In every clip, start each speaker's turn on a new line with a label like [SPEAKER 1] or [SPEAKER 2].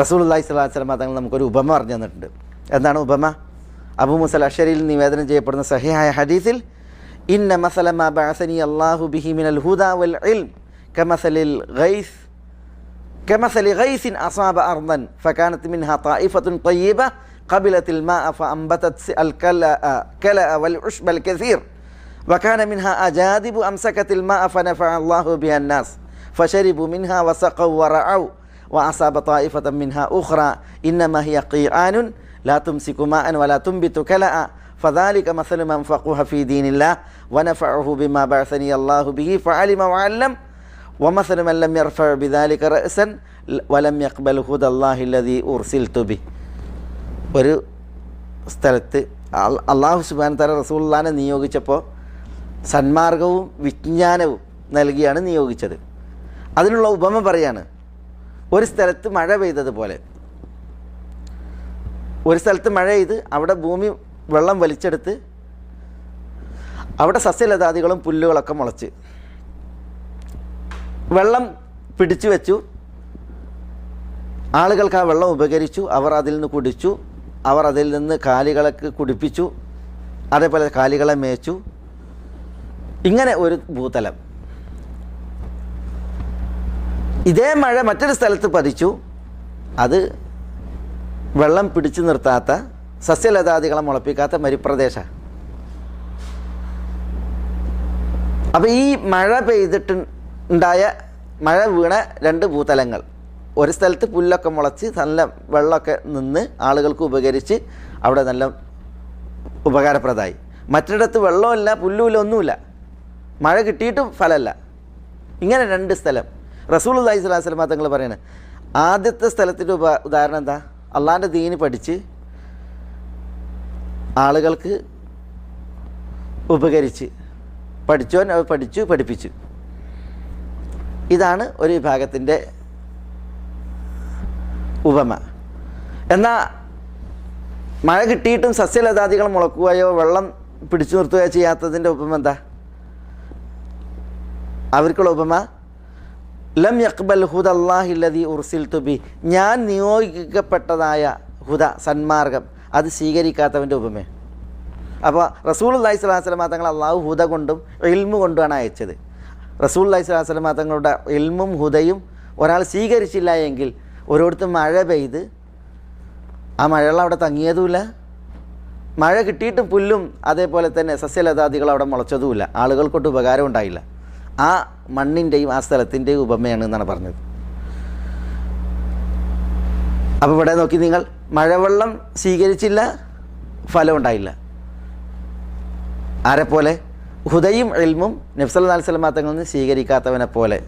[SPEAKER 1] റസൂൽ അള്ളഹി സ്വലാസ്ലമ തങ്ങൾ നമുക്കൊരു ഉപമ പറഞ്ഞു തന്നിട്ടുണ്ട് എന്താണ് ഉപമ അബു മുസൽ അഷരിയിൽ നിവേദനം ചെയ്യപ്പെടുന്ന സഹിഹായ ഹദീസിൽ ഇന്ന മസലമ ബഅസനി അല്ലാഹു ബിഹി മിനൽ ഹുദ വൽ ഇൽം കമസലിൽ ഗൈസ് كمثل غيث أصاب أرضا فكانت منها طائفة طيبة قبلت الماء فأنبتت الكلأ كلأ والعشب الكثير وكان منها أجادب أمسكت الماء فنفع الله بها الناس فشربوا منها وسقوا ورعوا وأصاب طائفة منها أخرى إنما هي قيعان لا تمسك ماء ولا تنبت كلأ فذلك مثل من فقه في دين الله ونفعه بما بعثني الله به فعلم وعلم ومثل من لم يرفع بذلك رأسا ولم يقبل هدى الله الذي أرسلت به ഒരു സ്ഥലത്ത് അൽ- അള്ളാഹു സുബാൻ തല റസൂള്ളാനെ നിയോഗിച്ചപ്പോൾ സന്മാർഗവും വിജ്ഞാനവും നൽകിയാണ് നിയോഗിച്ചത് അതിനുള്ള ഉപമ പറയാണ് ഒരു സ്ഥലത്ത് മഴ പെയ്തതുപോലെ. ഒരു സ്ഥലത്ത് മഴ പെയ്ത് അവിടെ ഭൂമി വെള്ളം വലിച്ചെടുത്ത് അവിടെ സസ്യലതാദികളും പുല്ലുകളൊക്കെ മുളച്ച്. വെള്ളം പിടിച്ചു വെച്ചു. ആളുകൾക്ക് ആ വെള്ളം ഉപകരിച്ചു. അവർ അതിൽ നിന്ന് കുടിച്ചു. അവർ അതിൽ നിന്ന് കാലികളൊക്കെ കുടിപ്പിച്ചു. അതേപോലെ കാലികളെ മേച്ചു. ഇങ്ങനെ ഒരു ഭൂതലം. ഇതേ മഴ മറ്റൊരു സ്ഥലത്ത് പതിച്ചു. അത് വെള്ളം പിടിച്ചു നിർത്താത്ത സസ്യലതാദികളെ മുളപ്പിക്കാത്ത മരുപ്രദേശ. അപ്പോൾ ഈ മഴ പെയ്തിട്ട് ഉണ്ടായ മഴ വീണ രണ്ട് ഭൂതലങ്ങൾ. ഒരു സ്ഥലത്ത് പുല്ലൊക്കെ മുളച്ച് നല്ല വെള്ളമൊക്കെ നിന്ന് ആളുകൾക്ക് ഉപകരിച്ച് അവിടെ നല്ല ഉപകാരപ്രദമായി. മറ്റിടത്ത് വെള്ളമില്ല പുല്ലുമില്ല ഒന്നുമില്ല. മഴ കിട്ടിയിട്ടും ഫലമല്ല. ഇങ്ങനെ രണ്ട് സ്ഥലം. റസൂൽ അള്ളഹി സ്വലാഹു സ്വലമ തങ്ങൾ പറയുന്നത് ആദ്യത്തെ സ്ഥലത്തിന്റെ ഉപ ഉദാഹരണം എന്താ? അള്ളാന്റെ ദീന് പഠിച്ച് ആളുകൾക്ക് ഉപകരിച്ച് പഠിച്ചോൻ അത് പഠിച്ചു പഠിപ്പിച്ചു. ഇതാണ് ഒരു വിഭാഗത്തിന്റെ ഉപമ. എന്നാൽ മഴ കിട്ടിയിട്ടും സസ്യലതാദികൾ മുളക്കുകയോ വെള്ളം പിടിച്ചു നിർത്തുകയോ ചെയ്യാത്തതിന്റെ ഉപമ എന്താ? അവർക്കുള്ള ഉപമ ലം യക്ബൽ ഹുദ അള്ളാഹില്ലതി ഉർസിൽ തുബി ഞാൻ നിയോഗിക്കപ്പെട്ടതായ ഹുദ സന്മാർഗം അത് സ്വീകരിക്കാത്തവന്റെ ഉപമേ അപ്പോൾ റസൂൽ അള്ളഹി സ്വലാഹു സ്വലമ തങ്ങൾ അള്ളാഹു ഹുദ കൊണ്ടും ഇൽമു കൊണ്ടുമാണ് അയച്ചത്. റസൂൽ അള്ളഹി സ്വലാഹു സ്വലമ തങ്ങളുടെ ഇൽമും ഹുദയും ഒരാൾ സ്വീകരിച്ചില്ല എങ്കിൽ ഓരോരുത്തർ മഴ പെയ്ത് ആ മഴവെള്ളം അവിടെ തങ്ങിയതുമില്ല. മഴ കിട്ടിയിട്ടും പുല്ലും അതേപോലെ തന്നെ സസ്യലതാദികൾ അവിടെ മുളച്ചതുമില്ല. ആളുകൾക്കൊട്ട് ഉപകാരം ഉണ്ടായില്ല ആ മണ്ണിന്റെയും ആ സ്ഥലത്തിന്റെയും ഉപമയാണ് എന്നാണ് പറഞ്ഞത്. അപ്പോൾ ഇവിടെ നോക്കി നിങ്ങൾ മഴവെള്ളം സ്വീകരിച്ചില്ല ഫലം ഉണ്ടായില്ല. ആരെപ്പോലെ ഹുദയും എൽമും നബ്സല്ലാ അലിസ്ലമാ തങ്ങളിൽ നിന്ന് സ്വീകരിക്കാത്തവനെ പോലെ.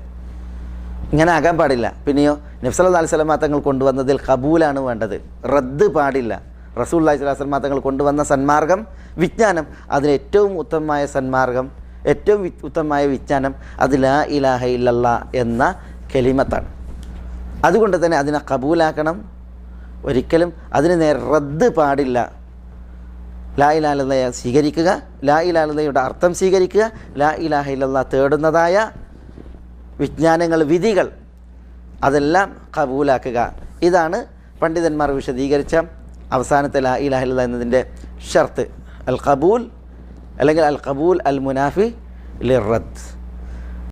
[SPEAKER 1] ഇങ്ങനെ ആകാൻ പാടില്ല. പിന്നെയോ നബ്സല്ലാ അലിസ്ലമാ തങ്ങൾ കൊണ്ടുവന്നതിൽ കബൂലാണ് വേണ്ടത്. റദ്ദ് പാടില്ല. റസൂൽ അള്ളാഹി സ്വലാസ്ലമാ തങ്ങൾ കൊണ്ടുവന്ന സന്മാർഗം വിജ്ഞാനം അതിന് ഏറ്റവും ഉത്തമമായ സന്മാർഗം ഏറ്റവും ഉത്തമമായ വിജ്ഞാനം അത് ലാ ഇലാഹ ഇല്ലല്ല എന്ന കെലിമത്താണ്. അതുകൊണ്ട് തന്നെ അതിനെ കബൂലാക്കണം. ഒരിക്കലും അതിന് നേരെ റദ്ദ് പാടില്ല. ലാ ഇലാലതയെ സ്വീകരിക്കുക. ലാ ഇലാലതയുടെ അർത്ഥം സ്വീകരിക്കുക. ലാ ഇലാഹ ഇല്ലല്ലാ തേടുന്നതായ വിജ്ഞാനങ്ങൾ വിധികൾ അതെല്ലാം കബൂലാക്കുക. ഇതാണ് പണ്ഡിതന്മാർ വിശദീകരിച്ച അവസാനത്തെ ലാ ഇലാഹ ഇല്ല എന്നതിന്റെ ഷർത്ത്. അൽ കബൂൽ അല്ലെങ്കിൽ അൽ കബൂൽ അൽ മുനാഫി ലിറത്ത്